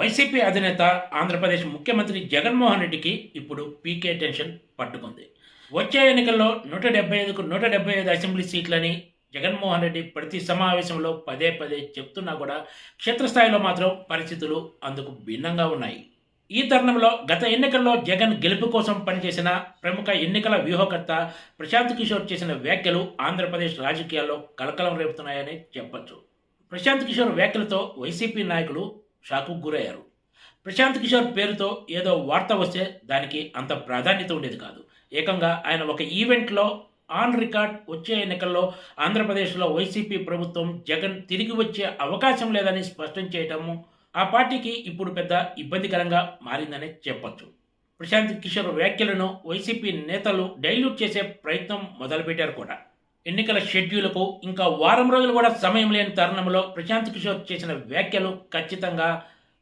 YCP అధినేత ఆంధ్రప్రదేశ్ ముఖ్యమంత్రి జగన్మోహన్ రెడ్డికి ఇప్పుడు పీకే టెన్షన్ పట్టుకుంది. వచ్చే ఎన్నికల్లో నూట డెబ్బై ఐదుకు నూట డెబ్బై ఐదు అసెంబ్లీ సీట్లని జగన్మోహన్ రెడ్డి ప్రతి సమావేశంలో పదే పదే చెప్తున్నా కూడా క్షేత్రస్థాయిలో మాత్రం పరిస్థితులు అందుకు భిన్నంగా ఉన్నాయి. ఈ తరుణంలో గత ఎన్నికల్లో జగన్ గెలుపు కోసం పనిచేసిన ప్రముఖ ఎన్నికల వ్యూహకర్త ప్రశాంత్ కిషోర్ చేసిన వ్యాఖ్యలు ఆంధ్రప్రదేశ్ రాజకీయాల్లో కలకలం రేపుతున్నాయని చెప్పొచ్చు. ప్రశాంత్ కిషోర్ వ్యాఖ్యలతో వైసీపీ నాయకులు షాకు గురయ్యారు. ప్రశాంత్ కిషోర్ పేరుతో ఏదో వార్త వస్తే దానికి అంత ప్రాధాన్యత ఉండేది కాదు. ఏకంగా ఆయన ఒక ఈవెంట్లో ఆన్ రికార్డ్ వచ్చే ఎన్నికల్లో ఆంధ్రప్రదేశ్లో వైసీపీ ప్రభుత్వం జగన్ తిరిగి వచ్చే అవకాశం లేదని స్పష్టం చేయటము ఆ పార్టీకి ఇప్పుడు పెద్ద ఇబ్బందికరంగా మారిందని చెప్పొచ్చు. ప్రశాంత్ కిషోర్ వ్యాఖ్యలను వైసీపీ నేతలు డైల్యూట్ చేసే ప్రయత్నం మొదలుపెట్టారు కూడా. ఎన్నికల షెడ్యూల్కు ఇంకా వారం రోజులు కూడా సమయం లేని తరుణంలో ప్రశాంత్ కిషోర్ చేసిన వ్యాఖ్యలు ఖచ్చితంగా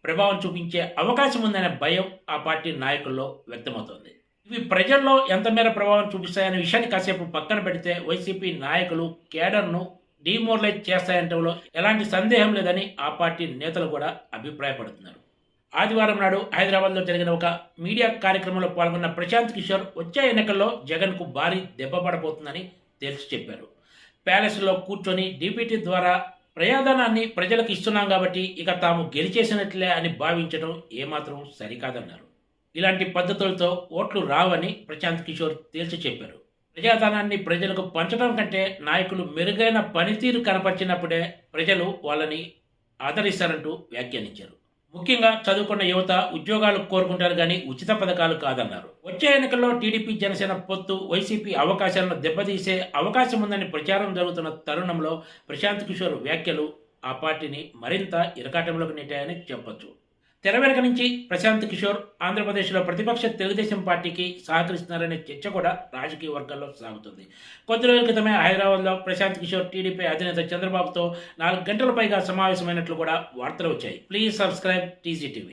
ప్రభావం చూపించే అవకాశం ఉందనే భయం ఆ పార్టీ నాయకుల్లో వ్యక్తమవుతోంది. ఇవి ప్రజల్లో ఎంత మేర ప్రభావం చూపిస్తాయనే విషయాన్ని కాసేపు పక్కన పెడితే వైసీపీ నాయకులు కేడర్ను డిమోరలైజ్ చేస్తాయంటంలో ఎలాంటి సందేహం లేదని ఆ పార్టీ నేతలు కూడా అభిప్రాయపడుతున్నారు. ఆదివారం నాడు హైదరాబాద్లో జరిగిన ఒక మీడియా కార్యక్రమంలో పాల్గొన్న ప్రశాంత్ కిషోర్ వచ్చే ఎన్నికల్లో జగన్కు భారీ దెబ్బ పడబోతుందని తేల్చి చెప్పారు. ప్యాలెస్లో కూర్చొని డీపీటీ ద్వారా ప్రయాదానాన్ని ప్రజలకు ఇస్తున్నాం కాబట్టి ఇక తాము గెలిచేసినట్లే అని భావించడం ఏమాత్రం సరికాదన్నారు. ఇలాంటి పద్ధతులతో ఓట్లు రావని ప్రశాంత్ కిషోర్ తేల్చి చెప్పారు. ప్రజాధనాన్ని ప్రజలకు పంచడం కంటే నాయకులు మెరుగైన పనితీరు కనపరిచినప్పుడే ప్రజలు వాళ్ళని ఆదరిస్తారంటూ వ్యాఖ్యానించారు. ముఖ్యంగా చదువుకున్న యువత ఉద్యోగాలు కోరుకుంటారు కానీ ఉచిత పథకాలు కాదన్నారు. వచ్చే ఎన్నికల్లో టీడీపీ జనసేన పొత్తు వైసీపీ అవకాశాలను దెబ్బతీసే అవకాశం ఉందని ప్రచారం జరుగుతున్న తరుణంలో ప్రశాంత్ కిషోర్ వ్యాఖ్యలు ఆ పార్టీని మరింత ఇరకాటంలోకి నెట్టాయని చెప్పొచ్చు. తెర వెనక నుంచి ప్రశాంత్ కిషోర్ ఆంధ్రప్రదేశ్లో ప్రతిపక్ష తెలుగుదేశం పార్టీకి సహకరిస్తున్నారనే చర్చ కూడా రాజకీయ వర్గాల్లో సాగుతుంది. కొద్ది రోజుల క్రితమే హైదరాబాద్లో ప్రశాంత్ కిషోర్ టీడీపీ అధినేత చంద్రబాబుతో నాలుగు గంటల పైగా సమావేశమైనట్లు కూడా వార్తలు వచ్చాయి. Please subscribe TGTV